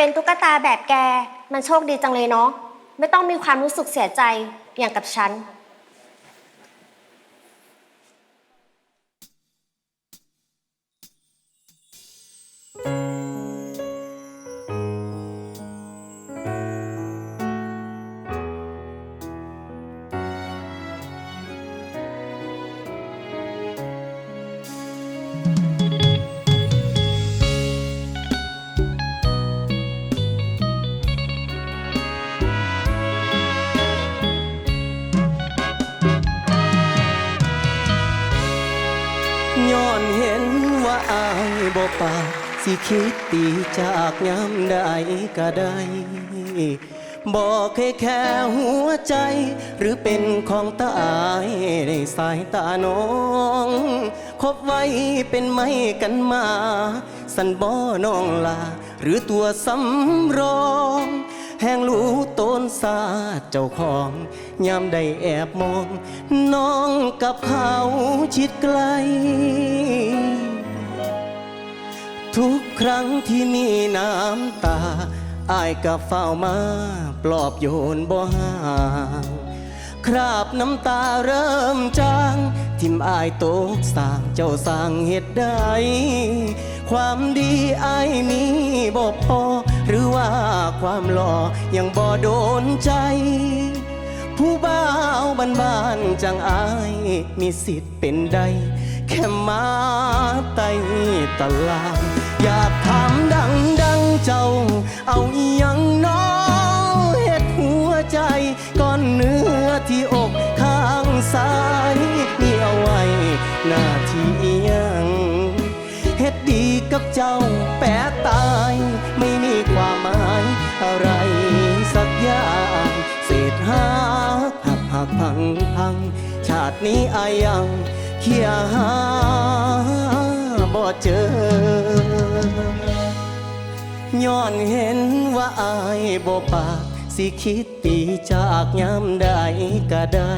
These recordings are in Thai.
เป็นตุ๊กตาแบบแก มันโชคดีจังเลยเนาะ ไม่ต้องมีความรู้สึกเสียใจอย่างกับฉัน ย้อนเห็นว่าอายบ่ปากสิคิดตีจากยามใดก็ได้บอกให้แค่หัวใจ หรือเป็นของตายในสายตาน้องคบไว้เป็นไม่กันมา สันบ่น้องลา หรือตัวสำรอง แห่งรู้ต้นสาเจ้าของยามได้แอบมอง น้องกับเขาชิดไกล ทุกครั้งที่มีน้ำตาอายกับเฝ้ามาปลอบโยนบ่ห่างคราบน้ำตาเริ่มจาง ทิมอายตกสางเจ้าสางเหตุใด ความดีอายมีบ่พอ หรือว่าความหล่อยังบ่โดนใจ ผู้บ่าวบ้านบ้านจังอาย มีสิทธิ์เป็นได้แค่มาไต่ตลาดอยากถามดังดังๆเจ้า เอาอยังน้อ นี้อายังเคียหาบ่เจอ ย้อนเห็นว่าอายบ่ปากสิคิดตีจากยามใดก็ได้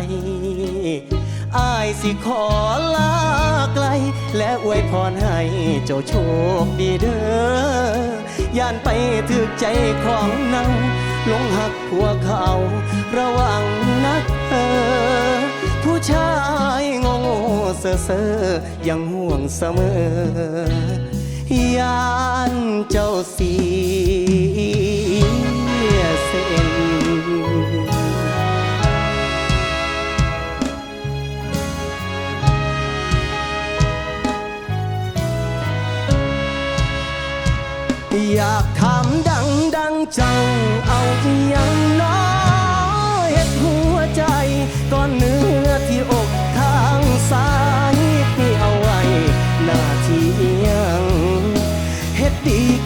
อายสิขอลาไกล และอวยพรให้เจ้าโชคดีเด้อย่านไปถึกใจของนาลงหักผัวเขา ระวังนัก เซ่อเซ่อยังห่วงเสมอยานเจ้าเสียเส้นอยากถามดังดังเจ้าเอาอยังน้อ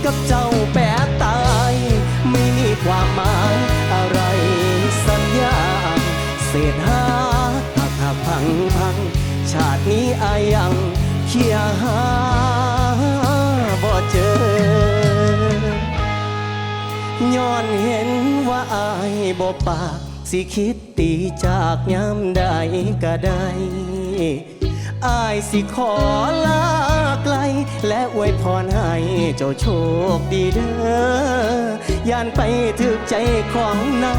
กับเจ้าแปะตาย ไม่มีความหมายอะไรสัญญา เศษหาหักหักพังพัง ชาตินี้อายังเคียหาบ่เจอ ย้อนเห็นว่าอายบ่ปาก สิคิดตีจากยามใดก็ได้อายสิขอลา และอวยพรให้เจ้าโชคดีเด้อย่านไปถึกใจของเนา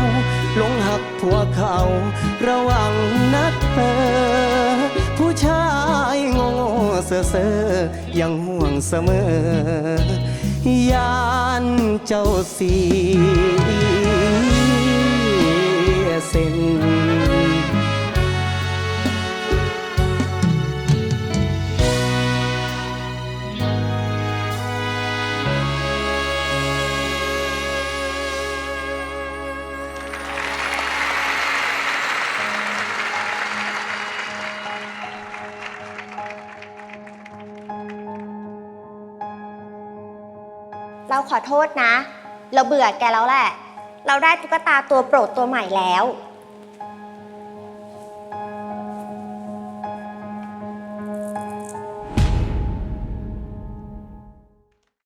ลงหักผัวเขา ระวังนักเออผู้ชายโง่เซ่อเซ่อยังห่วงเสมอยานเจ้าสีเส้น เราขอโทษนะ เราเบื่อแกแล้วแหละ เราได้ตุ๊กตาตัวโปรดตัวใหม่แล้ว